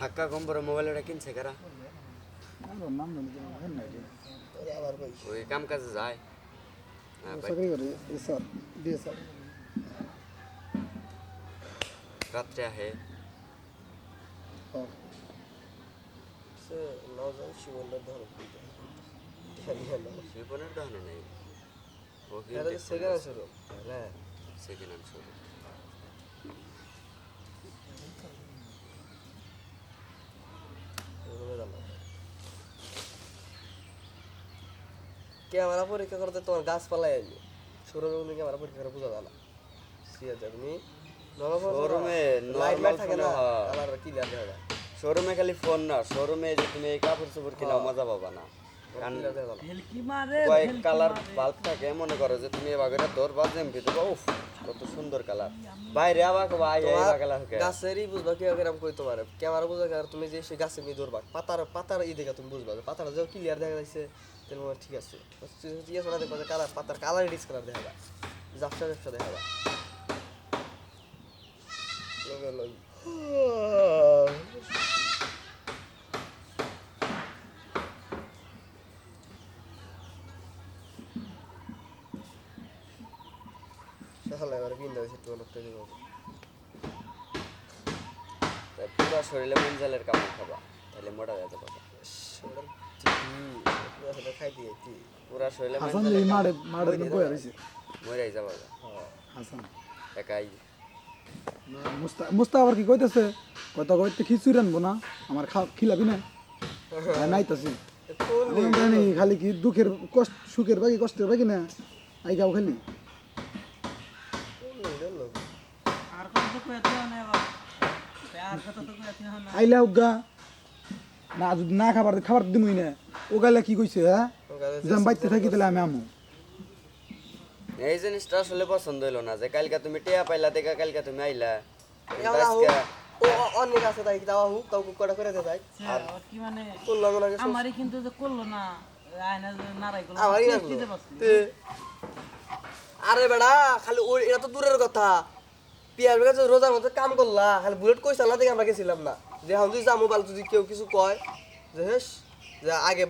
হাক্কা কম বড় মোবাইলটা কিনছে কারা? ওই কাম কাজে যায়। হ্যাঁ রাত্রে আহে। শিবনের ধর কইতে শিল্পনের দহনে নেই। এটা হ্যাঁ। Second hand showroom. ক্যামেরা পরীক্ষা করতে তোমার গাছ পালাই আসবে কোনো ক্যামেরা পরীক্ষা করে বোঝা যায় না? ঠিক আছে তুমি শোরুমে থাকে না? কালার ক্লিয়ার শোরুমে খালি ফোন না শোরুমে যে তুমি এই কাপড় চোপড় কিনা মজা পাবা না। কয়েক কালার বাল্ব থাকে মনে করো যে তুমি এবার তোর যেম ভিতরে উফ কত সুন্দর কালার। বাইরে আবার ভাই কালার গাছেরই বুঝবা কি কীরকম কই তোমার ক্যামেরা বুঝা আর তুমি যে সেই গাছে ধরবা পাতার পাতার ই দেখে তুমি বুঝবা যে পাতার যে ক্লিয়ার দেখা যাচ্ছে তাহলে মনে ঠিক আছে। দেখবা কালার পাতার কালার ডিস কালার দেখা যায়। দেখা যায়। সকালে এবার কিনতে হয়েছে একটু অনেকটা দিব পুরো শরীরে মঞ্জালের কামড় খাবা তাহলে মোটা যেতে পারবা খাই দিয়ে কি? পুরা শরীরে হাসান যে মারে মারে বই রইছে। মরাই যাবা হাসান। একাই। মুস্তা মুস্তা আবার কি কইতেছে? কত কইতে খিচুড়ি আনব না? আমার খা খিলাবি না? নাইতাছি আমি খালি কি দুঃখের কষ্ট সুখের বাকি কষ্টের বাকি না? আই গাও খালি আর কথা তো কইতে হয় না এবার আর কথা তো কইতে হয় না আইলে উগা। না যদি না খাবার খাবার দিমই না। ও গালে কি কইছে হ্যাঁ? যে বাইতে থাকি তাহলে আমি আমু। এই জিনিসটা আসলে পছন্দ হইল না যে কালকে তুমি টিয়া পাইলা দেখা কালকে তুমি আইলা। অনেক আছে তাই দাওয়া হোক কাউকে কটা করে দে তাই। আর কি মানে আমারই কিন্তু যে করল না। আরে বেড়া খালি ওই এটা তো দূরের কথা। পিয়ার কাছে রোজার মধ্যে কাম করলা খালি বুলেট কইসাল না দেখে আমরা গেছিলাম না। যে হাম যদি যাব বাল যদি কেউ কিছু কয় যে হেস যে আগে বা